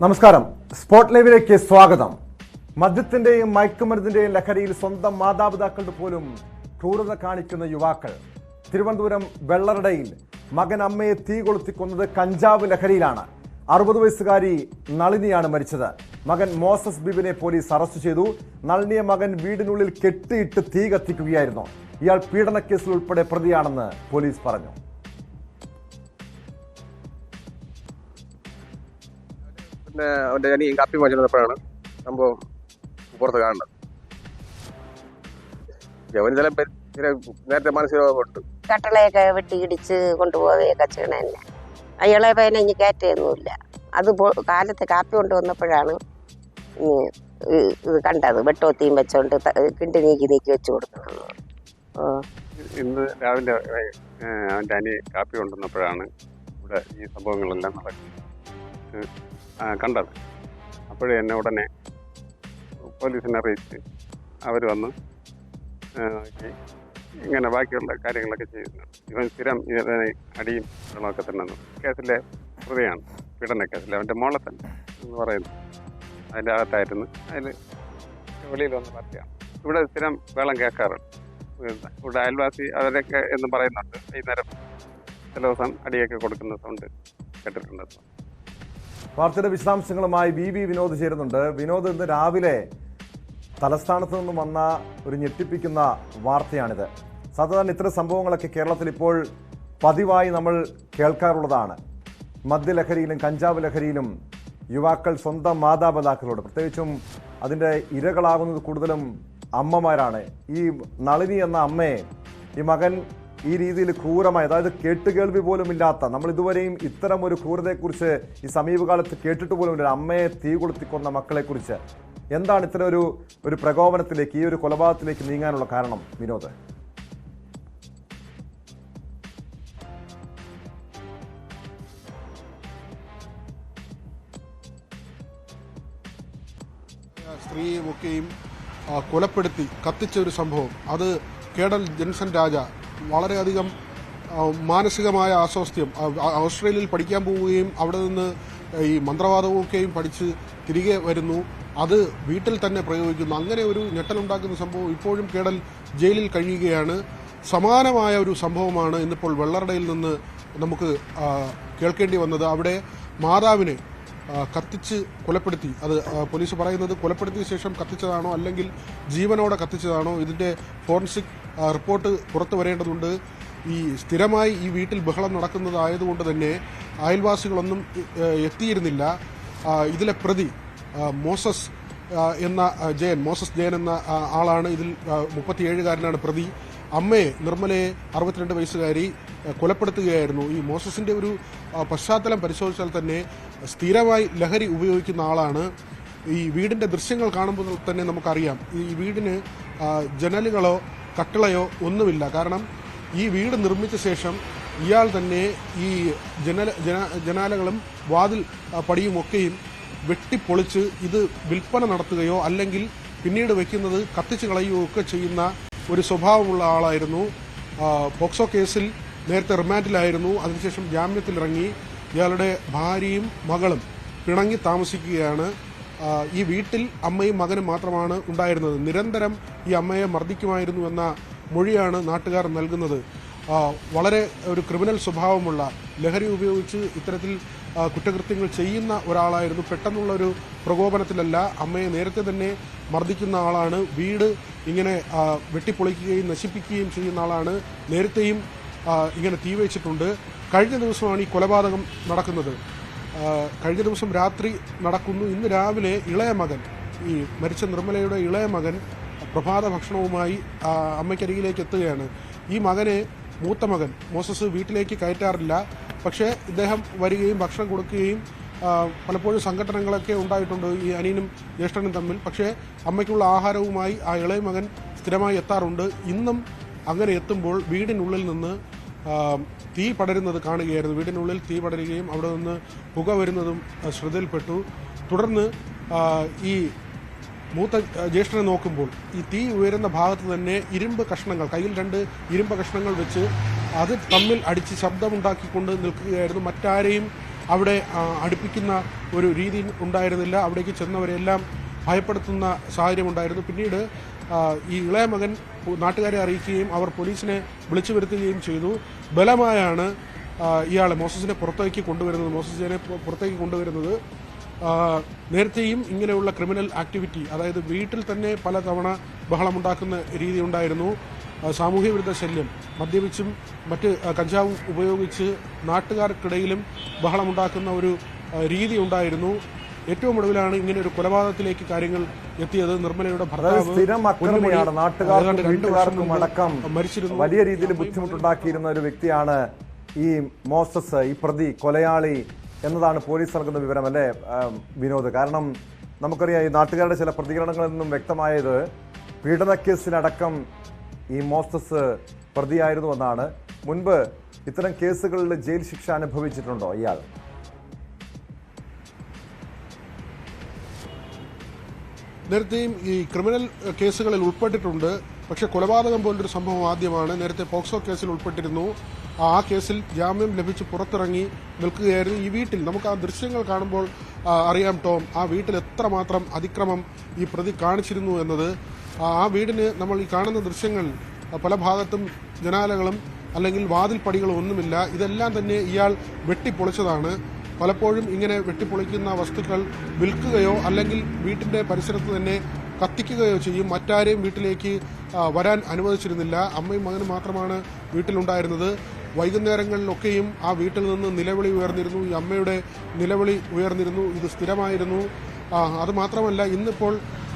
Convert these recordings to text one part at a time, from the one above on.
നമസ്കാരം. സ്പോട്ട് ലൈവിലേക്ക് സ്വാഗതം. മദ്യത്തിന്റെയും മയക്കുമരുന്നിന്റെയും ലഹരിയിൽ സ്വന്തം മാതാപിതാക്കളുടെ പോലും ക്രൂരത കാണിക്കുന്ന യുവാക്കൾ. തിരുവനന്തപുരം വെള്ളറടയിൽ മകൻ അമ്മയെ തീ കൊളുത്തി കൊന്നത് കഞ്ചാവ് ലഹരിയിലാണ്. അറുപത് വയസ്സുകാരി നളിനിയാണ് മരിച്ചത്. മകൻ മോസസ് ബിബിനെ പോലീസ് അറസ്റ്റ് ചെയ്തു. നളിനിയെ മകൻ വീടിനുള്ളിൽ കെട്ടിയിട്ട് തീ കത്തിക്കുകയായിരുന്നു. ഇയാൾ പീഡനക്കേസിൽ ഉൾപ്പെടെ പ്രതിയാണെന്ന് പോലീസ് പറഞ്ഞു. പിന്നെ അവന്റെ അനിയൻ കാപ്പി വാങ്ങിച്ചപ്പോഴാണ് സംഭവം പുറത്ത് കാണുന്നത്. അവന് ചില നേരത്തെ മാനസികമുണ്ട് കട്ടളയൊക്കെ വെട്ടി ഇടിച്ച് കൊണ്ടുപോവുകയൊക്കെ ചെയ്യണ തന്നെ അയാളെ പയ്യനെ ഇനി കയറ്റൊന്നുമില്ല. അത് കാലത്ത് കാപ്പി കൊണ്ടുവന്നപ്പോഴാണ് ഇത് കണ്ടത്. വെട്ടോത്തിയും വെച്ചോണ്ട് കിണ്ടി നീക്കി നീക്കി വെച്ച് കൊടുക്കണം ഓ ഇന്ന് രാവിലെ അവന്റെ അവന്റെ കാപ്പി കൊണ്ടുവന്നപ്പോഴാണ് ഇവിടെ ഈ സംഭവങ്ങളെല്ലാം നടക്കുന്നത്. കണ്ടത്. അപ്പോഴേ എന്നെ ഉടനെ പോലീസിനെ അറിയിച്ച് അവർ വന്ന് ഇങ്ങനെ ബാക്കിയുള്ള കാര്യങ്ങളൊക്കെ ചെയ്യുന്നു. ഇവൻ സ്ഥിരം ഇതിനെ അടിയും വെള്ളമൊക്കെ തന്നെ കേസിലെ പ്രതിയാണ് കേസിൽ അവന്റെ മോളെ തന്നെ എന്ന് പറയുന്നു. അതിന്റെ അകത്തായിരുന്നു. അതിൽ വെളിയിൽ വന്ന പാർട്ടിയാണ് ഇവിടെ സ്ഥിരം വേളം കേൾക്കാറുണ്ട്. ഇവിടെ അയൽവാസി അവരൊക്കെ എന്ന് പറയുന്നുണ്ട്. വൈകുന്നേരം ചില ദിവസം അടിയൊക്കെ കൊടുക്കുന്ന സൗണ്ട് കേട്ടിട്ടുണ്ട് വാർത്തയുടെ വിശദാംശങ്ങളുമായി ബി ബി വിനോദ് ചേരുന്നുണ്ട്. വിനോദ് ഇന്ന് രാവിലെ തലസ്ഥാനത്ത് നിന്ന് വന്ന ഒരു ഞെട്ടിപ്പിക്കുന്ന വാർത്തയാണിത്. സാധാരണ ഇത്തരം സംഭവങ്ങളൊക്കെ കേരളത്തിൽ ഇപ്പോൾ പതിവായി നമ്മൾ കേൾക്കാറുള്ളതാണ്. മദ്യലഹരിയിലും കഞ്ചാവ് ലഹരിയിലും യുവാക്കൾ സ്വന്തം മാതാപിതാക്കളോട് പ്രത്യേകിച്ചും അതിന്റെ ഇരകളാകുന്നത് കൂടുതലും അമ്മമാരാണ്. ഈ നളിനി എന്ന അമ്മയെ ഈ മകൻ ഈ രീതിയിൽ ക്രൂരമായി അതായത് കേട്ടുകേൾവി പോലും ഇല്ലാത്ത നമ്മൾ ഇതുവരെയും ഇത്തരം ഒരു ക്രൂരതയെക്കുറിച്ച് ഈ സമീപകാലത്ത് കേട്ടിട്ട് പോലും ഇല്ല അമ്മയെ തീ കൊളുത്തിക്കൊന്ന മക്കളെക്കുറിച്ച്. എന്താണ് ഇത്തരം ഒരു ഒരു പ്രകോപനത്തിലേക്ക് ഈ ഒരു കൊലപാതകത്തിലേക്ക് നീങ്ങാനുള്ള കാരണം വിനോദ്? സ്ത്രീയുമൊക്കെയും കൊലപ്പെടുത്തി കത്തിച്ച ഒരു സംഭവം. അത് കേഡൽ ജെൻസൺ രാജ വളരെയധികം മാനസികമായ അസ്വാസ്ഥ്യം ആ, ആ, ഓസ്ട്രേലിയയിൽ പഠിക്കാൻ പോവുകയും അവിടെ നിന്ന് ഈ മന്ത്രവാദമൊക്കെയും പഠിച്ച് തിരികെ വരുന്നു. അത് വീട്ടിൽ തന്നെ പ്രയോഗിക്കുന്നു. അങ്ങനെ ഒരു ഞെട്ടലുണ്ടാക്കുന്ന സംഭവം ഇപ്പോഴും കേടൽ ജയിലിൽ കഴിയുകയാണ്. സമാനമായ ഒരു സംഭവമാണ് ഇന്നിപ്പോൾ വെള്ളറടയിൽ നിന്ന് നമുക്ക് കേൾക്കേണ്ടി വന്നത്. അവിടെ മാതാവിനെ കത്തിച്ച് കൊലപ്പെടുത്തി. അത് പോലീസ് പറയുന്നത് കൊലപ്പെടുത്തിയ ശേഷം കത്തിച്ചതാണോ അല്ലെങ്കിൽ ജീവനോടെ കത്തിച്ചതാണോ? ഇതിന്റെ ഫോറൻസിക് റിപ്പോർട്ട് പുറത്തു വരേണ്ടതുണ്ട്. ഈ സ്ഥിരമായി ഈ വീട്ടിൽ ബഹളം നടക്കുന്നതായതുകൊണ്ട് തന്നെ അയൽവാസികളൊന്നും എത്തിയിരുന്നില്ല. ഇതിലെ പ്രതി മോസസ് എന്ന ജയൻ മോസസ് ജയൻ എന്ന ആളാണ് ഇതിൽ മുപ്പത്തിയേഴുകാരനാണ് പ്രതി. അമ്മയെ നിർമ്മലയെ അറുപത്തിരണ്ട് വയസ്സുകാരി കൊലപ്പെടുത്തുകയായിരുന്നു. ഈ മോസസിന്റെ ഒരു പശ്ചാത്തലം പരിശോധിച്ചാൽ തന്നെ സ്ഥിരമായി ലഹരി ഉപയോഗിക്കുന്ന ആളാണ്. ഈ വീടിന്റെ ദൃശ്യങ്ങൾ കാണുമ്പോൾ തന്നെ നമുക്കറിയാം. ഈ വീടിന് ജനലുകളോ കട്ടിളയോ ഒന്നുമില്ല. കാരണം ഈ വീട് നിർമ്മിച്ച ശേഷം ഇയാൾ തന്നെ ഈ ജനല ജന- ജനാലകളും വാതിൽ പടിയുമൊക്കെയും വെട്ടിപ്പൊളിച്ച് ഇത് വിൽപ്പന നടത്തുകയോ അല്ലെങ്കിൽ പിന്നീട് വെക്കുന്നത് കത്തിച്ച് കളയുകയോ ഒക്കെ ചെയ്യുന്ന ഒരു സ്വഭാവമുള്ള ആളായിരുന്നു. പോക്സോ കേസിൽ നേരത്തെ റിമാൻഡിലായിരുന്നു. അതിനുശേഷം ജാമ്യത്തിലിറങ്ങി. ഇയാളുടെ ഭാര്യയും മകളും പിണങ്ങി താമസിക്കുകയാണ്. ഈ വീട്ടിൽ അമ്മയും മകനും മാത്രമാണ് ഉണ്ടായിരുന്നത്. നിരന്തരം ഈ അമ്മയെ മർദ്ദിക്കുമായിരുന്നു എന്ന മൊഴിയാണ് നാട്ടുകാർ നൽകുന്നത്. വളരെ ഒരു ക്രിമിനൽ സ്വഭാവമുള്ള ലഹരി ഉപയോഗിച്ച് ഇത്തരത്തിൽ കുറ്റകൃത്യങ്ങൾ ചെയ്യുന്ന ഒരാളായിരുന്നു. പെട്ടെന്നുള്ള ഒരു പ്രകോപനത്തിലല്ല അമ്മയെ നേരത്തെ തന്നെ മർദ്ദിക്കുന്ന ആളാണ്. വീട് ഇങ്ങനെ വെട്ടിപ്പൊളിക്കുകയും നശിപ്പിക്കുകയും ചെയ്യുന്ന ആളാണ്. നേരത്തെയും ഇങ്ങനെ തീവച്ചിട്ടുണ്ട് കഴിഞ്ഞ ദിവസമാണ് ഈ കൊലപാതകം നടക്കുന്നത്. കഴിഞ്ഞ ദിവസം രാത്രി നടക്കുന്നു. ഇന്ന് രാവിലെ ഇളയ മകൻ ഈ മരിച്ച നിർമ്മലയുടെ ഇളയ മകൻ പ്രഭാത ഭക്ഷണവുമായി അമ്മയ്ക്കരികിലേക്ക് എത്തുകയാണ്. ഈ മകനെ മൂത്ത മകൻ മോസസ് വീട്ടിലേക്ക് കയറ്റാറില്ല. പക്ഷേ ഇദ്ദേഹം വരികയും ഭക്ഷണം കൊടുക്കുകയും പലപ്പോഴും സംഘടനകളൊക്കെ ഉണ്ടായിട്ടുണ്ട് ഈ അനിയനും ജ്യേഷ്ഠനും തമ്മിൽ. പക്ഷേ അമ്മയ്ക്കുള്ള ആഹാരവുമായി ആ ഇളയ മകൻ സ്ഥിരമായി എത്താറുണ്ട്. ഇന്നും അങ്ങനെ എത്തുമ്പോൾ വീടിനുള്ളിൽ നിന്ന് തീ പടരുന്നത് കാണുകയായിരുന്നു. വീടിനുള്ളിൽ തീ പടരുകയും അവിടെ നിന്ന് പുക വരുന്നതും ശ്രദ്ധയിൽപ്പെട്ടു. തുടർന്ന് ഈ മൂത്ത ജ്യേഷ്ഠനെ നോക്കുമ്പോൾ ഈ തീ ഉയരുന്ന ഭാഗത്ത് തന്നെ ഇരുമ്പ് കഷ്ണങ്ങൾ കയ്യിൽ രണ്ട് ഇരുമ്പ് കഷ്ണങ്ങൾ വെച്ച് അത് തമ്മിൽ അടിച്ച് ശബ്ദമുണ്ടാക്കിക്കൊണ്ട് നിൽക്കുകയായിരുന്നു. മറ്റാരെയും അവിടെ അടുപ്പിക്കുന്ന ഒരു രീതി ഉണ്ടായിരുന്നില്ല. അവിടേക്ക് ചെന്നവരെല്ലാം ഭയപ്പെടുത്തുന്ന സാഹചര്യം ഉണ്ടായിരുന്നു. പിന്നീട് ഈ ഇളയ മകൻ നാട്ടുകാരെ അറിയിക്കുകയും അവർ പോലീസിനെ വിളിച്ചു വരുത്തുകയും ചെയ്തു. ബലമായാണ് ഇയാളെ മോസസിനെ പുറത്തേക്ക് കൊണ്ടുവരുന്നത് മോസസിനെ പുറത്തേക്ക് കൊണ്ടുവരുന്നത്. നേരത്തെയും ഇങ്ങനെയുള്ള ക്രിമിനൽ ആക്ടിവിറ്റി അതായത് വീട്ടിൽ തന്നെ പല തവണ ബഹളമുണ്ടാക്കുന്ന രീതി ഉണ്ടായിരുന്നു. സാമൂഹ്യ വിരുദ്ധ ശല്യം മദ്യപിച്ചും മറ്റ് കഞ്ചാവും ഉപയോഗിച്ച് നാട്ടുകാർക്കിടയിലും ബഹളമുണ്ടാക്കുന്ന ഒരു രീതി ഉണ്ടായിരുന്നു. ഏറ്റവും ഒടുവിലാണ് ഇങ്ങനെ ഒരു കൊലപാതകത്തിലേക്ക് കാര്യങ്ങൾ എത്തിയത്. നിർമ്മലയുടെ ഭർത്താവ് നാട്ടുകാർക്കും വീട്ടുകാർക്കും അടക്കം മരിച്ചിരുന്നു. വലിയ രീതിയിൽ ബുദ്ധിമുട്ടുണ്ടാക്കിയിരുന്ന ഒരു വ്യക്തിയാണ് ഈ മോസസ് ഈ പ്രതി കൊലയാളി എന്നതാണ് പോലീസ് നൽകുന്ന വിവരം അല്ലേ വിനോദ്? കാരണം നമുക്കറിയാം ഈ നാട്ടുകാരുടെ ചില പ്രതികരണങ്ങളിൽ നിന്നും വ്യക്തമായത് പീഡനക്കേസിനടക്കം ഈ മോസസ് പ്രതിയായിരുന്നു എന്നാണ്. മുൻപ് ഇത്തരം കേസുകളിൽ ജയിൽ ശിക്ഷ അനുഭവിച്ചിട്ടുണ്ടോ ഇയാൾ? നേരത്തെയും ഈ ക്രിമിനൽ കേസുകളിൽ ഉൾപ്പെട്ടിട്ടുണ്ട്. പക്ഷേ കൊലപാതകം പോലൊരു സംഭവം ആദ്യമാണ്. നേരത്തെ പോക്സോ കേസിൽ ഉൾപ്പെട്ടിരുന്നു. ആ കേസിൽ ജാമ്യം ലഭിച്ച് പുറത്തിറങ്ങി നിൽക്കുകയായിരുന്നു ഈ വീട്ടിൽ. നമുക്ക് ആ ദൃശ്യങ്ങൾ കാണുമ്പോൾ അറിയാം ടോം ആ വീട്ടിൽ എത്രമാത്രം അതിക്രമം ഈ പ്രതി കാണിച്ചിരുന്നു എന്നത്. ആ വീടിന് നമ്മൾ ഈ കാണുന്ന ദൃശ്യങ്ങൾ പല ഭാഗത്തും ജനാലകളും അല്ലെങ്കിൽ വാതിൽപ്പടികളും ഒന്നുമില്ല. ഇതെല്ലാം തന്നെ ഇയാൾ വെട്ടിപ്പൊളിച്ചതാണ്. പലപ്പോഴും ഇങ്ങനെ വെട്ടിപ്പൊളിക്കുന്ന വസ്തുക്കൾ വിൽക്കുകയോ അല്ലെങ്കിൽ വീട്ടിന്റെ പരിസരത്ത് തന്നെ കത്തിക്കുകയോ ചെയ്യും. മറ്റാരെയും വീട്ടിലേക്ക് വരാൻ അനുവദിച്ചിരുന്നില്ല. അമ്മയും മകനും മാത്രമാണ് വീട്ടിലുണ്ടായിരുന്നത്. വൈകുന്നേരങ്ങളിലൊക്കെയും ആ വീട്ടിൽ നിന്ന് നിലവിളി ഉയർന്നിരുന്നു. ഈ അമ്മയുടെ നിലവിളി ഉയർന്നിരുന്നു. ഇത് സ്ഥിരമായിരുന്നു. അതുമാത്രമല്ല അത് മാത്രമല്ല ഇന്നിപ്പോൾ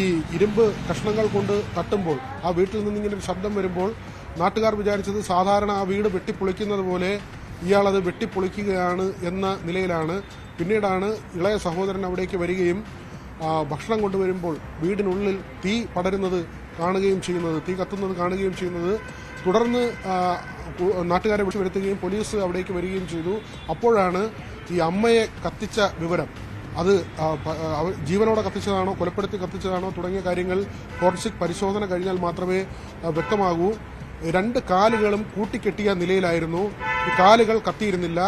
ഈ ഇരുമ്പ് കഷ്ണങ്ങൾ കൊണ്ട് തട്ടുമ്പോൾ ആ വീട്ടിൽ നിന്ന് ഇങ്ങനെ ശബ്ദം വരുമ്പോൾ നാട്ടുകാർ വിചാരിച്ചത് സാധാരണ ആ വീട് വെട്ടിപ്പൊളിക്കുന്നത് പോലെ ഇയാൾ അത് വെട്ടിപ്പൊളിക്കുകയാണ് എന്ന നിലയിലാണ്. പിന്നീടാണ് ഇളയ സഹോദരൻ അവിടേക്ക് വരികയും ഭക്ഷണം കൊണ്ടുവരുമ്പോൾ വീടിനുള്ളിൽ തീ പടരുന്നത് കാണുകയും ചെയ്യുന്നത് തീ കത്തുന്നത് കാണുകയും ചെയ്യുന്നത്. തുടർന്ന് നാട്ടുകാരെ വിളിച്ചു വരുത്തുകയും പോലീസ് അവിടേക്ക് വരികയും ചെയ്തു. അപ്പോഴാണ് ഈ അമ്മയെ കത്തിച്ച വിവരം. അത് ജീവനോടെ കത്തിച്ചതാണോ കൊലപ്പെടുത്തി കത്തിച്ചതാണോ തുടങ്ങിയ കാര്യങ്ങൾ ഫോറൻസിക് പരിശോധന കഴിഞ്ഞാൽ മാത്രമേ വ്യക്തമാകൂ. രണ്ട് കാലുകളും കൂട്ടിക്കെട്ടിയ നിലയിലായിരുന്നു. ഈ കാലുകൾ കത്തിയിരുന്നില്ല.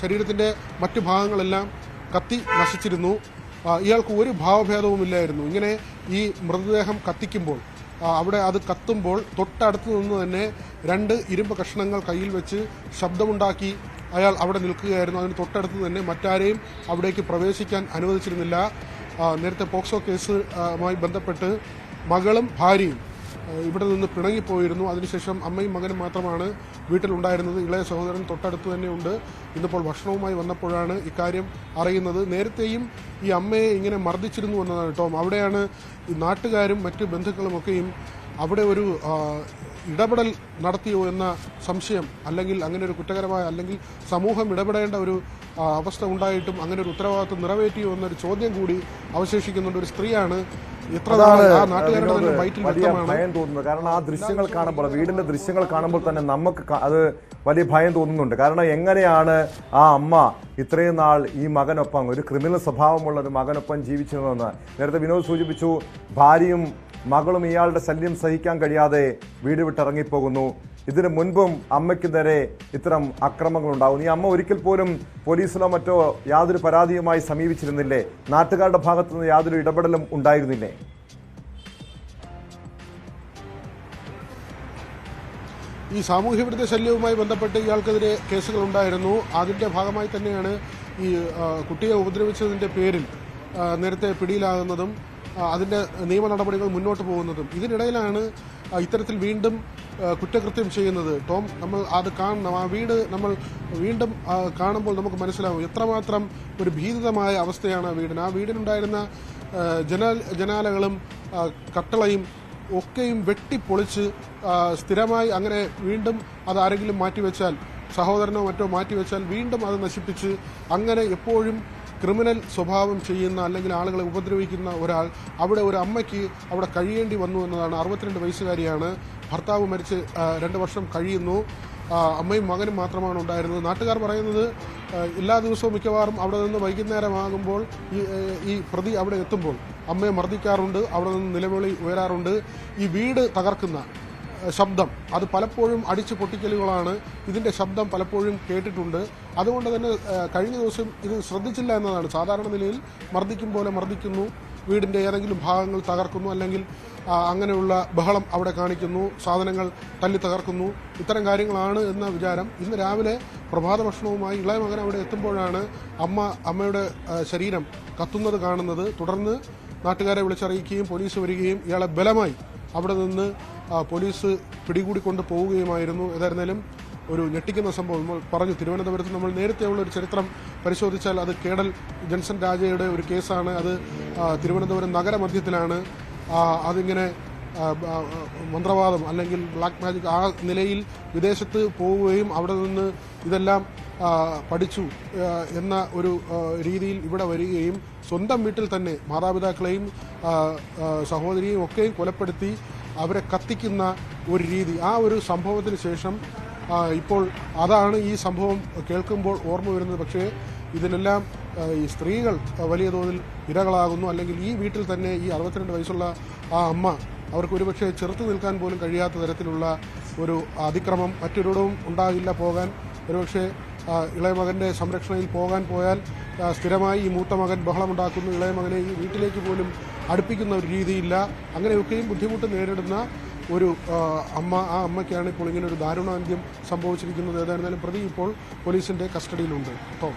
ശരീരത്തിന്റെ മറ്റു ഭാഗങ്ങളെല്ലാം കത്തി നശിച്ചിരുന്നു. ഇയാൾക്ക് ഒരു ഭാവഭേദവുമില്ലായിരുന്നു. ഇങ്ങനെ ഈ മൃതദേഹം കത്തിക്കുമ്പോൾ അവിടെ അത് കത്തുമ്പോൾ തൊട്ടടുത്ത് നിന്ന് തന്നെ രണ്ട് ഇരുമ്പ് കഷ്ണങ്ങൾ കയ്യിൽ വെച്ച് ശബ്ദമുണ്ടാക്കി അയാൾ അവിടെ നിൽക്കുകയായിരുന്നു. അതിന് തൊട്ടടുത്ത് തന്നെ മറ്റാരെയും അവിടേക്ക് പ്രവേശിക്കാൻ അനുവദിച്ചിരുന്നില്ല. നേരത്തെ പോക്സോ കേസുമായി ബന്ധപ്പെട്ട് മകളും ഭാര്യയും ഇവിടെ നിന്ന് പിണങ്ങിപ്പോയിരുന്നു. അതിനുശേഷം അമ്മയും മകനും മാത്രമാണ് വീട്ടിലുണ്ടായിരുന്നത്. ഇളയ സഹോദരൻ തൊട്ടടുത്ത് തന്നെയുണ്ട് ഇന്നിപ്പോൾ ഭക്ഷണവുമായി വന്നപ്പോഴാണ് ഇക്കാര്യം അറിയുന്നത്. നേരത്തെയും ഈ അമ്മയെ ഇങ്ങനെ മർദ്ദിച്ചിരുന്നു എന്നതാണ് ടോം അവിടെയാണ് നാട്ടുകാരും മറ്റ് ബന്ധുക്കളുമൊക്കെയും അവിടെ ഒരു ഇടപെടൽ നടത്തിയോ എന്ന സംശയം അല്ലെങ്കിൽ അങ്ങനെ ഒരു കുറ്റകരമായ അല്ലെങ്കിൽ സമൂഹം ഇടപെടേണ്ട ഒരു അവസ്ഥ ഉണ്ടായിട്ടും അങ്ങനെ ഒരു ഉത്തരവാദിത്വം നിറവേറ്റിയോ എന്നൊരു ചോദ്യം കൂടി അവശേഷിക്കുന്നുണ്ട് ഒരു സ്ത്രീയാണ്. വലിയ ഭയം തോന്നുന്നത്. കാരണം ആ ദൃശ്യങ്ങൾ കാണുമ്പോൾ വീടിന്റെ ദൃശ്യങ്ങൾ കാണുമ്പോൾ തന്നെ നമുക്ക് അത് വലിയ ഭയം തോന്നുന്നുണ്ട്. കാരണം എങ്ങനെയാണ് ആ അമ്മ ഇത്രയും നാൾ ഈ മകനൊപ്പം ഒരു ക്രിമിനൽ സ്വഭാവമുള്ള ഒരു മകനൊപ്പം ജീവിച്ചിരുന്നതെന്ന് നേരത്തെ വിനോദ് സൂചിപ്പിച്ചു ഭാര്യയും മകളും ഇയാളുടെ ശല്യം സഹിക്കാൻ കഴിയാതെ വീട് വിട്ടിറങ്ങിപ്പോകുന്നു. ഇതിനു മുൻപും അമ്മയ്ക്ക് നേരെ ഇത്തരം അക്രമങ്ങൾ ഉണ്ടാകുന്നു ഈ അമ്മ ഒരിക്കൽ പോലും പോലീസിലോ മറ്റോ യാതൊരു പരാതിയുമായി സമീപിച്ചിരുന്നില്ലേ? നാട്ടുകാരുടെ ഭാഗത്തു നിന്ന് യാതൊരു ഇടപെടലും ഉണ്ടായിരുന്നില്ലേ? ഈ സാമൂഹ്യ വിരുദ്ധ ശല്യവുമായി ബന്ധപ്പെട്ട് ഇയാൾക്കെതിരെ കേസുകൾ ഉണ്ടായിരുന്നു അതിന്റെ ഭാഗമായി തന്നെയാണ് ഈ കുട്ടിയെ ഉപദ്രവിച്ചതിന്റെ പേരിൽ നേരത്തെ പിടിയിലാകുന്നതും അതിന്റെ നിയമ നടപടികൾ മുന്നോട്ട് പോകുന്നതും ഇതിനിടയിലാണ് ഇത്തരത്തിൽ വീണ്ടും കുറ്റകൃത്യം ചെയ്യുന്നത്. ടോം നമ്മൾ അത് കാണണം. ആ വീട് നമ്മൾ വീണ്ടും കാണുമ്പോൾ നമുക്ക് മനസ്സിലാവും എത്രമാത്രം ഒരു ഭീതിതമായ അവസ്ഥയാണ് ആ വീടിന്. ആ വീടിനുണ്ടായിരുന്ന ജനാൽ ജനാലകളും കട്ടളയും ഒക്കെയും വെട്ടിപ്പൊളിച്ച് സ്ഥിരമായി അങ്ങനെ വീണ്ടും അത് ആരെങ്കിലും മാറ്റിവെച്ചാൽ സഹോദരനോ മറ്റോ മാറ്റിവെച്ചാൽ വീണ്ടും അത് നശിപ്പിച്ച് അങ്ങനെ എപ്പോഴും ക്രിമിനൽ സ്വഭാവം ചെയ്യുന്ന അല്ലെങ്കിൽ ആളുകളെ ഉപദ്രവിക്കുന്ന ഒരാൾ അവിടെ ഒരു അമ്മയ്ക്ക് അവിടെ കഴിയേണ്ടി വന്നു എന്നതാണ് അറുപത്തിരണ്ട് വയസ്സുകാരിയാണ്. ഭർത്താവ് മരിച്ച് രണ്ട് വർഷം കഴിയുന്നു. അമ്മയും മകനും മാത്രമാണ് ഉണ്ടായിരുന്നത്. നാട്ടുകാർ പറയുന്നത് എല്ലാ ദിവസവും മിക്കവാറും അവിടെ നിന്ന് വൈകുന്നേരമാകുമ്പോൾ ഈ ഈ പ്രതി അവിടെ എത്തുമ്പോൾ അമ്മയെ മർദ്ദിക്കാറുണ്ട് അവിടെ നിന്ന് നിലവിളി ഉയരാറുണ്ട്. ഈ വീട് തകർക്കുന്ന ശബ്ദം. അത് പലപ്പോഴും അടിച്ചു പൊട്ടിക്കലുകളാണ്. ഇതിന്റെ ശബ്ദം പലപ്പോഴും കേട്ടിട്ടുണ്ട്. അതുകൊണ്ട് തന്നെ കഴിഞ്ഞ ദിവസം ഇത് ശ്രദ്ധിച്ചില്ല എന്നതാണ്. സാധാരണ നിലയിൽ മർദ്ദിക്കും പോലെ മർദ്ദിക്കുന്നു. വീടിന്റെ ഏതെങ്കിലും ഭാഗങ്ങൾ തകർക്കുന്നു. അല്ലെങ്കിൽ അങ്ങനെയുള്ള ബഹളം അവിടെ കാണിക്കുന്നു. സാധനങ്ങൾ തല്ലി തകർക്കുന്നു. ഇത്തരം കാര്യങ്ങളാണ് എന്ന വിചാരം ഇന്ന് രാവിലെ പ്രഭാത ഭക്ഷണവുമായി ഇളയ മകൻ അവിടെ എത്തുമ്പോഴാണ് അമ്മ അമ്മയുടെ ശരീരം കത്തുന്നത് കാണുന്നത്. തുടർന്ന് നാട്ടുകാരെ വിളിച്ചറിയിക്കുകയും പോലീസ് വരികയും ഇയാളെ ബലമായി അവിടെ നിന്ന് പോലീസ് പിടികൂടിക്കൊണ്ട് പോവുകയുമായിരുന്നു ഏതായിരുന്നാലും ഒരു ഞെട്ടിക്കുന്ന സംഭവം. നമ്മൾ പറഞ്ഞു തിരുവനന്തപുരത്ത് നമ്മൾ നേരത്തെ ഉള്ള ഒരു ചരിത്രം പരിശോധിച്ചാൽ അത് കേടൽ ജൻസൺ രാജയുടെ ഒരു കേസാണ്. അത് തിരുവനന്തപുരം നഗരമധ്യത്തിലാണ്. അതിങ്ങനെ മന്ത്രവാദം അല്ലെങ്കിൽ ബ്ലാക്ക് മാജിക് ആ നിലയിൽ വിദേശത്ത് പോവുകയും അവിടെ നിന്ന് ഇതെല്ലാം പഠിച്ചു എന്ന ഒരു രീതിയിൽ ഇവിടെ വരികയും സ്വന്തം വീട്ടിൽ തന്നെ മാതാപിതാക്കളെയും സഹോദരിയും ഒക്കെയും കൊലപ്പെടുത്തി അവരെ കത്തിക്കുന്ന ഒരു രീതി. ആ ഒരു സംഭവത്തിന് ശേഷം ഇപ്പോൾ അതാണ് ഈ സംഭവം കേൾക്കുമ്പോൾ ഓർമ്മ വരുന്നത്. പക്ഷേ ഇതിനെല്ലാം ഈ സ്ത്രീകൾ വലിയ തോതിൽ ഇരകളാകുന്നു. അല്ലെങ്കിൽ ഈ വീട്ടിൽ തന്നെ ഈ അറുപത്തിരണ്ട് വയസ്സുള്ള ആ അമ്മ അവർക്ക് ഒരുപക്ഷെ ചെറുത്തു നിൽക്കാൻ പോലും കഴിയാത്ത തരത്തിലുള്ള ഒരു അതിക്രമം മറ്റൊരിടവും ഉണ്ടാകില്ല. പോകാൻ ഒരുപക്ഷെ ആ, ഇളയ മകന്റെ സംരക്ഷണയിൽ പോകാൻ പോയാൽ സ്ഥിരമായി ഈ മൂത്ത മകൻ ബഹളമുണ്ടാക്കുന്നു. ഇളയമകനെ ഈ വീട്ടിലേക്ക് പോലും അടുപ്പിക്കുന്ന ഒരു രീതിയില്ല. അങ്ങനെയൊക്കെയും ബുദ്ധിമുട്ട് നേരിടുന്ന ഒരു അമ്മ ആ അമ്മയ്ക്കാണ് ഇപ്പോൾ ഇങ്ങനെ ഒരു ദാരുണാന്ത്യം സംഭവിച്ചിരിക്കുന്നത്. ഏതായിരുന്നാലും പ്രതി ഇപ്പോൾ പോലീസിന്റെ കസ്റ്റഡിയിലുണ്ട്. ടോം